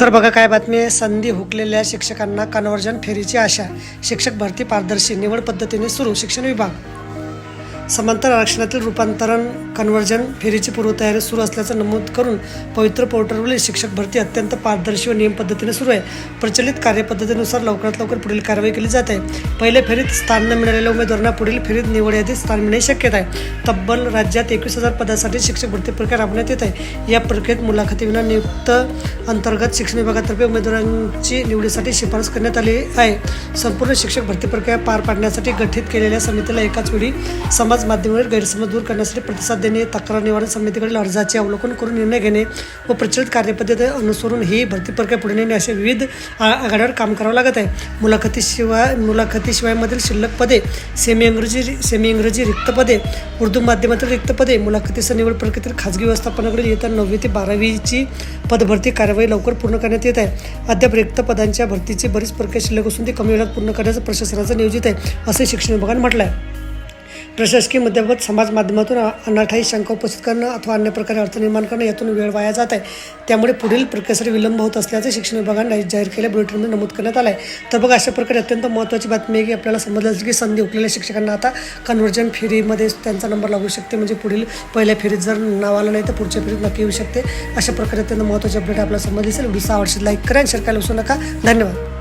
तर बघा काय बातमी आहे. संधी हुकलेल्या शिक्षकांना कन्व्हर्जन फेरीची आशा. शिक्षक भरती पारदर्शी निवड पद्धतीने सुरू शिक्षण विभाग. समांतर आरक्षणातील रूपांतरण कन्व्हर्जन फेरीची पूर्वतयारी सुरू असल्याचं नमूद करून पवित्र पोर्टलवरील शिक्षक भरती अत्यंत पारदर्शी व नियम पद्धतीने सुरू आहे. प्रचलित कार्यपद्धतीनुसार लवकरात लवकर पुढील कारवाई केली जात आहे. पहिल्या फेरीत स्थान न मिळालेल्या उमेदवारांना पुढील फेरीत निवड यादीत स्थान मिळणे शक्यता आहे. तब्बल राज्यात एकवीस हजार पदासाठी शिक्षक भरती प्रक्रिया राबवण्यात येत आहे. या प्रक्रियेत मुलाखतीविना नियुक्त अंतर्गत शिक्षण विभागातर्फे उमेदवारांची निवडीसाठी शिफारस करण्यात आली आहे. संपूर्ण शिक्षक भरती प्रक्रिया पार पाडण्यासाठी गठीत केलेल्या समितीला एकाच वेळी समाज माध्यमावर गैरसमज दूर करण्यासाठी प्रतिसाद देणे तक्रार निवारण समितीकडील अर्जाचे अवलोकन करून निर्णय घेणे व प्रचलित कार्यपद्धती अनुसरून ही भरती प्रक्रिया पुढे नेणे असे विविध आ- आघाड्यावर काम करावं लागत आहे. मुलाखतीशिवाय मुलाखतीशिवायमधील शिल्लक पदे सेमी इंग्रजी सेमी इंग्रजी रिक्त पदे उर्दू माध्यमातील रिक्त पदे मुलाखतीसह निवड प्रक्रियेतील खाजगी व्यवस्थापनाकडे येत्या नववी ते बारावीची पदभरती कार्यवाही लवकर पूर्ण करण्यात येत आहे. अद्याप रिक्त पदांच्या भरतीची बरीच प्रक्रिया शिल्लक असून ती कमी वेळात पूर्ण करण्याचं प्रशासनाचं नियोजित आहे असे शिक्षण विभागाने म्हटलं आहे प्रशासकीय मुद्द्याबाबत समाज माध्यमातून अनाठाई शंका उपस्थित करणं अथवा अन्य प्रकारे अर्थ निर्माण करणं यातून वेळ वाया जात आहे. त्यामुळे पुढील प्रक्रियेसाठी विलंब होत असल्याचे शिक्षण विभागाने जाहीर केल्या बुलेटिनमध्ये नमूद करण्यात आलं आहे तर बघा अशा प्रकारे अत्यंत महत्त्वाची बातमी आहे की आपल्याला समजलं असेल की संधी उकलेल्या शिक्षकांना आता कन्व्हर्जन फेरीमध्ये त्यांचा नंबर लागू शकते. म्हणजे पुढील पहिल्या फेरीत जर नाव आलं नाही तर पुढच्या फेरीत नक्की येऊ शकते. अशा प्रकारे अत्यंत महत्त्वाची अपडेट आपल्याला समजली असेल. व्हिडिओ आवडशील लाईक करा आणि शेअर करायला विसरू नका. धन्यवाद.